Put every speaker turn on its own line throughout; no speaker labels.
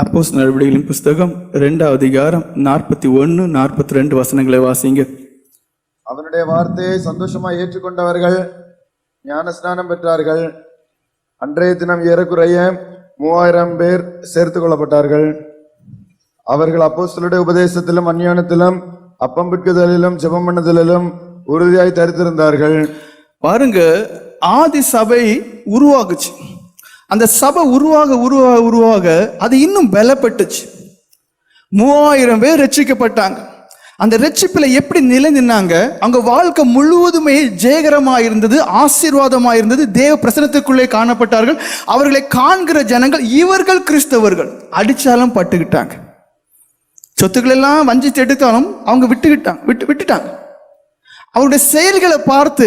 அப்போஸ் நடவடிக்கைகளின் புஸ்தகம் ரெண்டாவது அதிகாரம் நாற்பத்தி ஒன்று நாற்பத்தி ரெண்டு வசனங்களை வாசிங்க.
அவனுடைய வார்த்தையை சந்தோஷமாய் ஏற்றுக்கொண்டவர்கள் ஞானஸ்நானம் பெற்றார்கள். அன்றைய தினம் ஏறக்குறைய மூவாயிரம் பேர் சேர்த்து கொள்ளப்பட்டார்கள். அவர்கள் அப்போஸ்தலருடைய உபதேசத்திலும் அஞ்ஞானத்திலும் அப்பம் பிற்குதலிலும் ஜெபம் பண்ணுதலிலும் உறுதியாய் தரித்திருந்தார்கள்.
பாருங்க ஆதி சபை உருவாகுச்சு. அந்த சபை உருவாக உருவாக உருவாக அது இன்னும் பலப்பட்டுச்சு. மூவாயிரம் பேர் ரட்சிக்கப்பட்டாங்க. அந்த ரட்சிப்பில் எப்படி நிலை நின்னாங்க அவங்க வாழ்க்கை முழுவதுமே ஜெயகரமாக இருந்தது ஆசீர்வாதமாக இருந்தது தேவ பிரசனத்துக்குள்ளே காணப்பட்டார்கள். அவர்களை காண்கிற ஜனங்கள் இவர்கள் கிறிஸ்தவர்கள். அடித்தாலும் பட்டுக்கிட்டாங்க. சொத்துக்களெல்லாம் வஞ்சித்து எடுத்தாலும் அவங்க விட்டுக்கிட்டாங்க விட்டு விட்டுட்டாங்க. அவருடைய செயல்களை பார்த்து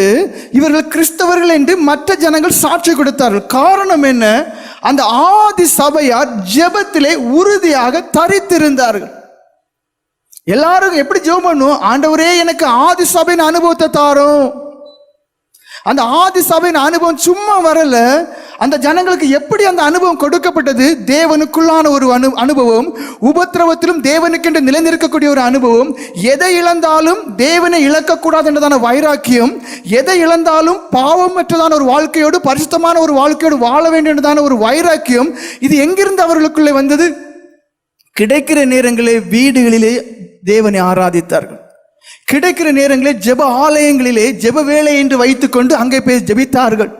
இவர்கள் கிறிஸ்தவர்கள் என்று மற்ற ஜனங்கள் சாட்சி கொடுத்தார்கள். காரணம் என்ன? அந்த ஆதி சபையார் ஜெபத்திலே உறுதியாக தரித்திருந்தார்கள். எல்லாரும் எப்படி ஜெபம் பண்ணும்? ஆண்டவரே எனக்கு ஆதி சபையின் அனுபவத்தை தாரும். அந்த ஆதி சபையின் அனுபவம் சும்மா வரல. அந்த ஜனங்களுக்கு எப்படி அந்த அனுபவம் கொடுக்கப்பட்டது? தேவனுக்குள்ளான ஒரு அனு அனுபவம் உபத்திரவத்திலும் தேவனுக்கென்று நிலைநிற்கக்கூடிய ஒரு அனுபவம் எதை இழந்தாலும் தேவனை இழக்கக்கூடாது என்றதான வைராக்கியம் எதை இழந்தாலும் பாவமற்றதான ஒரு வாழ்க்கையோடு பரிசுத்தமான ஒரு வாழ்க்கையோடு வாழ வேண்டும் என்றதான ஒரு வைராக்கியம் இது எங்கிருந்து அவர்களுக்குள்ளே வந்தது? கிடைக்கிற நேரங்களே வீடுகளிலே தேவனை ஆராதித்தார்கள். கிடைக்கிற நேரங்களில் ஜெப ஆலயங்களிலே ஜெப வேலை என்று வைத்துக்கொண்டு அங்கே போய் ஜெபித்தார்கள்.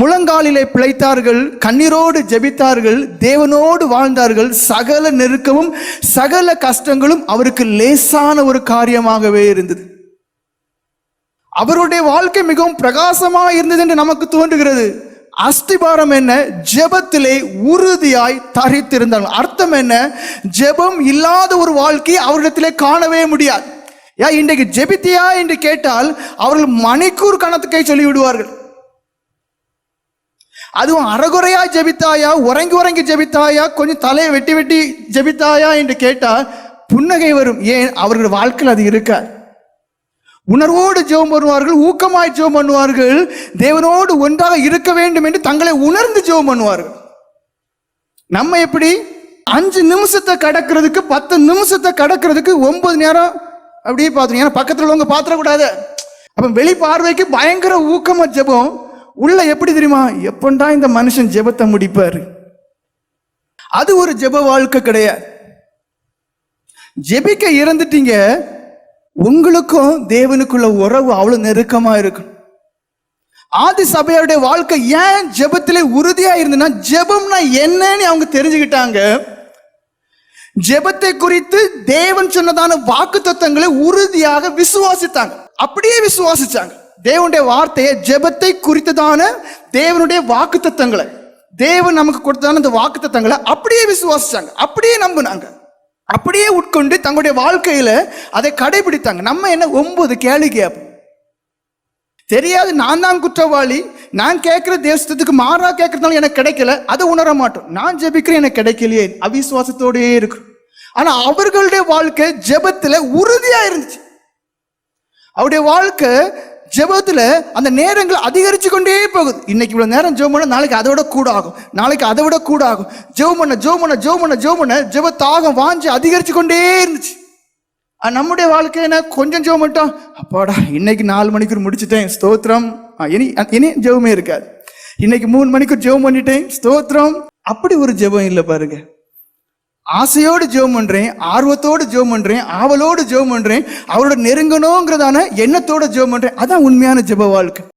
முழங்காலிலே பிழைத்தார்கள் கண்ணீரோடு ஜெபித்தார்கள் தேவனோடு வாழ்ந்தார்கள். சகல நெருக்கமும் சகல கஷ்டங்களும் அவருக்கு லேசான ஒரு காரியமாகவே இருந்தது. அவருடைய வாழ்க்கை மிகவும் பிரகாசமாக இருந்தது என்று நமக்கு தோன்றுகிறது. அஸ்திபாரம் என்ன? ஜெபத்திலே உறுதியாய் தரித்திருந்தார்கள். அர்த்தம் என்ன? ஜெபம் இல்லாத ஒரு வாழ்க்கையை அவரிடத்திலே காணவே முடியாது. ஏன் இன்றைக்கு ஜெபித்தியா என்று கேட்டால் அவர்கள் மணிக்கூர் கணத்துக்கை சொல்லிவிடுவார்கள். அதுவும் அறகுறையா ஜெபித்தாயா? உறங்கி உறங்கி ஜெபித்தாயா? கொஞ்சம் தலையை வெட்டி வெட்டி ஜெபித்தாயா? என்று கேட்டால் புன்னகை வரும். ஏன்? அவர்கள் வாழ்க்கையில் அது இருக்காது உணர்வோடு ஜெபம் பண்ணுவார்கள் ஊக்கமாய் ஜெபம் பண்ணுவார்கள். தேவனோடு ஒன்றாக இருக்க வேண்டும் என்று தங்களை உணர்ந்து ஜெபம் பண்ணுவார்கள். நம்ம எப்படி? அஞ்சு நிமிஷத்தை கடக்கிறதுக்கு பத்து நிமிஷத்தை கடக்கிறதுக்கு ஒன்பது நேரம் அப்படியே பார்த்துருங்க ஏன்னா பக்கத்தில் உள்ளவங்க பாத்திரக்கூடாது அப்போ வெளி பார்வைக்கு பயங்கர ஊக்கமாக ஜெபம். உள்ள எப்படி தெரியுமா? எப்பண்டா இந்த மனுஷன் ஜெபத்தை முடிப்பார்? அது ஒரு ஜெப வாழ்க்கை கிடையாது. ஜெபிக்க இறந்துட்டீங்க உங்களுக்கும் தேவனுக்குள்ள உறவு அவ்வளவு நெருக்கமா இருக்கும் ஆதி சபையோடைய வாழ்க்கை ஏன் ஜெபத்திலே உறுதியா இருந்ததுன்னா ஜெபம்னா என்னன்னு அவங்க தெரிஞ்சுக்கிட்டாங்க. ஜெபத்தை குறித்து தேவன் சொன்னதான வாக்கு தத்துவங்களை உறுதியாக விசுவாசித்தாங்க. அப்படியே விசுவாசிச்சாங்க. தேவனுடைய வார்த்தையை ஜெபத்தை குறித்ததான தேவனுடைய வாக்கு தத்தங்களை தேவன் நமக்கு கொடுத்ததான அந்த வாக்கு தத்தங்களை அப்படியே விசுவாசிச்சாங்க. அப்படியே நம்பினாங்க. அப்படியே உட்கொண்டு தங்களுடைய வாழ்க்கையில அதை கடைபிடித்தாங்க. நம்ம என்ன ஒன்பது கேள்வி கேட்போம். தெரியாது நான் தான் குற்றவாளி. நான் கேட்கிற தேசத்துக்கு மாறா கேட்கறதுனால எனக்கு கிடைக்கல. அதை உணர மாட்டோம். நான் ஜெபிக்கிறேன் எனக்கு கிடைக்கலையே. அவிசுவாசத்தோடயே இருக்கும் ஆனா அவர்களுடைய வாழ்க்கை ஜெபத்துல உறுதியா இருந்துச்சு. அவருடைய வாழ்க்கை ஜெபத்தில் அந்த நேரங்கள் அதிகரிச்சு கொண்டே போகுது. இன்னைக்கு இவ்வளவு நேரம் ஜெபம் பண்ண நாளைக்கு அதை விட கூட ஆகும் நாளைக்கு அதை விட கூட ஆகும் ஜெபம் பண்ண ஜெபம் பண்ண ஜெபம் பண்ண ஜெபம் பண்ண ஜெப தாகம் வாஞ்சி அதிகரிச்சு கொண்டே இருந்துச்சு. நம்முடைய வாழ்க்கை என்ன? கொஞ்சம் ஜெபம் மட்டும் அப்பாடா இன்னைக்கு நாலு மணிக்கு முடிச்சிட்டேன் ஸ்தோத்திரம். இனி இனி ஜெபமே இருக்காது. இன்னைக்கு மூணு மணிக்கு ஜெபம் பண்ணிட்டேன் ஸ்தோத்திரம். அப்படி ஒரு ஜெபம் இல்லை பாருங்க. ஆசையோடு ஜெபம் பண்றேன் ஆர்வத்தோடு ஜோம் பண்றேன் ஆவலோடு ஜோம் பண்றேன் அவரோட நெருங்கணுங்கிறதான எண்ணத்தோட ஜோம் பண்றேன். அதான் உண்மையான ஜெப வாழ்க்கை.